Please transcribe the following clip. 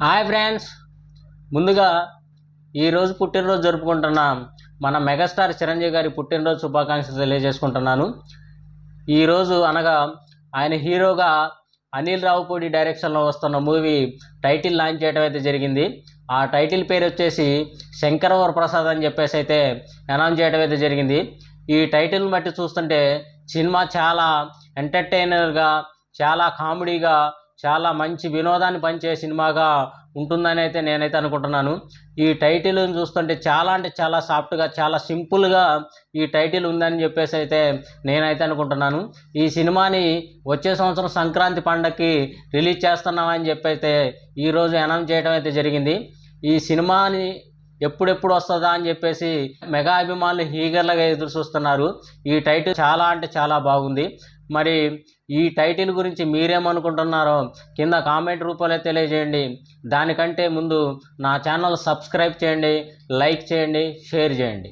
Hi friends. ముందుగా ఈరోజు పుట్టినరోజు జరుపుకుంటున్న మన మెగాస్టార్ చిరంజీవి గారి పుట్టినరోజు శుభాకాంక్షలు తెలియజేసుకుంటున్నాను. ఈరోజు అనగా ఆయన హీరోగా అనిల్ రావుపూడి డైరెక్షన్లో వస్తున్న మూవీ టైటిల్ లాంచ్ చేయడం అయితే జరిగింది. ఆ టైటిల్ పేరు వచ్చేసి శంకరవర ప్రసాద్ అని చెప్పేసి అయితే అనౌన్స్ చేయడం అయితే జరిగింది. ఈ టైటిల్ని బట్టి చూస్తుంటే సినిమా చాలా ఎంటర్టైనర్గా చాలా కామెడీగా చాలా మంచి వినోదాన్ని పంచే సినిమాగా ఉంటుందని అయితే నేనైతే అనుకుంటున్నాను. ఈ టైటిల్ చూస్తుంటే చాలా అంటే చాలా సాఫ్ట్గా చాలా సింపుల్గా ఈ టైటిల్ ఉందని చెప్పేసి అయితే నేనైతే అనుకుంటున్నాను. ఈ సినిమాని వచ్చే సంవత్సరం సంక్రాంతి పండగకి రిలీజ్ చేస్తున్నామని చెప్పి అయితే ఈరోజు అనౌన్స్ చేయడం అయితే జరిగింది. ఈ సినిమాని ఎప్పుడెప్పుడు వస్తుందా అని చెప్పేసి మెగా అభిమానులు హీగర్లుగా ఎదురు చూస్తున్నారు. ఈ టైటిల్ చాలా అంటే చాలా బాగుంది. మరి ఈ టైటిల్ గురించి మీరేమనుకుంటున్నారో కింద కామెంట్ రూపంలో తెలియజేయండి. దానికంటే ముందు నా ఛానల్ సబ్స్క్రైబ్ చేయండి లైక్ చేయండి షేర్ చేయండి.